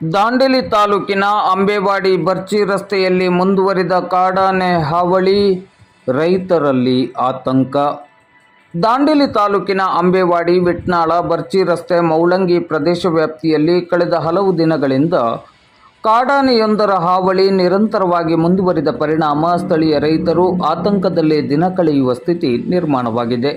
ದಾಂಡೇಲಿ ತಾಲೂಕಿನ ಅಂಬೇವಾಡಿ ಬರ್ಚಿ ರಸ್ತೆಯಲ್ಲಿ ಮುಂದುವರಿದ ಕಾಡಾನೆ ಹಾವಳಿ ರೈತರಲ್ಲಿ ಆತಂಕ. ದಾಂಡೇಲಿ ತಾಲೂಕಿನ ಅಂಬೇವಾಡಿ, ವಿಟ್ನಾಳ ಬರ್ಚಿ ರಸ್ತೆ ಮೌಳಂಗಿ ಪ್ರದೇಶ ವ್ಯಾಪ್ತಿಯಲ್ಲಿ ಕಳೆದ ಹಲವು ದಿನಗಳಿಂದ ಕಾಡಾನೆಯೊಂದರ ಹಾವಳಿ ನಿರಂತರವಾಗಿ ಮುಂದುವರಿದ ಪರಿಣಾಮ ಸ್ಥಳೀಯ ರೈತರು ಆತಂಕದಲ್ಲಿ ದಿನ ಕಳೆಯುವ ಸ್ಥಿತಿ ನಿರ್ಮಾಣವಾಗಿದೆ.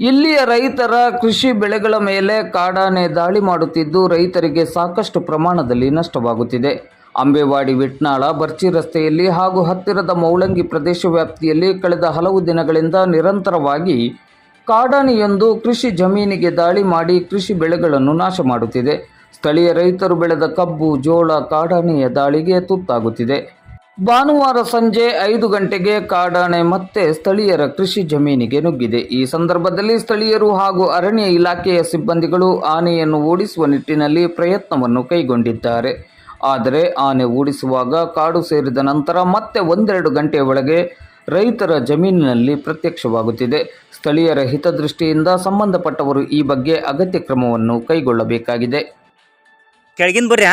ಇಲ್ಲಿಯ ರೈತರ ಕೃಷಿ ಬೆಳೆಗಳ ಮೇಲೆ ಕಾಡಾನೆ ದಾಳಿ ಮಾಡುತ್ತಿದ್ದು, ರೈತರಿಗೆ ಸಾಕಷ್ಟು ಪ್ರಮಾಣದಲ್ಲಿ ನಷ್ಟವಾಗುತ್ತಿದೆ. ಅಂಬೇವಾಡಿ, ವಿಟ್ನಾಳ, ಬರ್ಚಿ ರಸ್ತೆಯಲ್ಲಿ ಹಾಗೂ ಹತ್ತಿರದ ಮೌಳಂಗಿ ಪ್ರದೇಶ ವ್ಯಾಪ್ತಿಯಲ್ಲಿ ಕಳೆದ ಹಲವು ದಿನಗಳಿಂದ ನಿರಂತರವಾಗಿ ಕಾಡಾನೆಯೊಂದು ಕೃಷಿ ಜಮೀನಿಗೆ ದಾಳಿ ಮಾಡಿ ಕೃಷಿ ಬೆಳೆಗಳನ್ನು ನಾಶ ಮಾಡುತ್ತಿದೆ. ಸ್ಥಳೀಯ ರೈತರು ಬೆಳೆದ ಕಬ್ಬು, ಜೋಳ ಕಾಡಾನೆಯ ದಾಳಿಗೆ ತುತ್ತಾಗುತ್ತಿದೆ. ಭಾನುವಾರ ಸಂಜೆ ಐದು ಗಂಟೆಗೆ ಕಾಡಾನೆ ಮತ್ತೆ ಸ್ಥಳೀಯರ ಕೃಷಿ ಜಮೀನಿಗೆ ನುಗ್ಗಿದೆ. ಈ ಸಂದರ್ಭದಲ್ಲಿ ಸ್ಥಳೀಯರು ಹಾಗೂ ಅರಣ್ಯ ಇಲಾಖೆಯ ಸಿಬ್ಬಂದಿಗಳು ಆನೆಯನ್ನು ಓಡಿಸುವ ನಿಟ್ಟಿನಲ್ಲಿ ಪ್ರಯತ್ನವನ್ನು ಕೈಗೊಂಡಿದ್ದಾರೆ. ಆದರೆ ಆನೆ ಓಡಿಸುವಾಗ ಕಾಡು ಸೇರಿದ ನಂತರ ಮತ್ತೆ ಒಂದೆರಡು ಗಂಟೆಯ ಒಳಗೆ ರೈತರ ಜಮೀನಿನಲ್ಲಿ ಪ್ರತ್ಯಕ್ಷವಾಗುತ್ತಿದೆ. ಸ್ಥಳೀಯರ ಹಿತದೃಷ್ಟಿಯಿಂದ ಸಂಬಂಧಪಟ್ಟವರು ಈ ಬಗ್ಗೆ ಅಗತ್ಯ ಕ್ರಮವನ್ನು ಕೈಗೊಳ್ಳಬೇಕಾಗಿದೆ. ಕೆಳಗಿನ ಬರ್ರಿ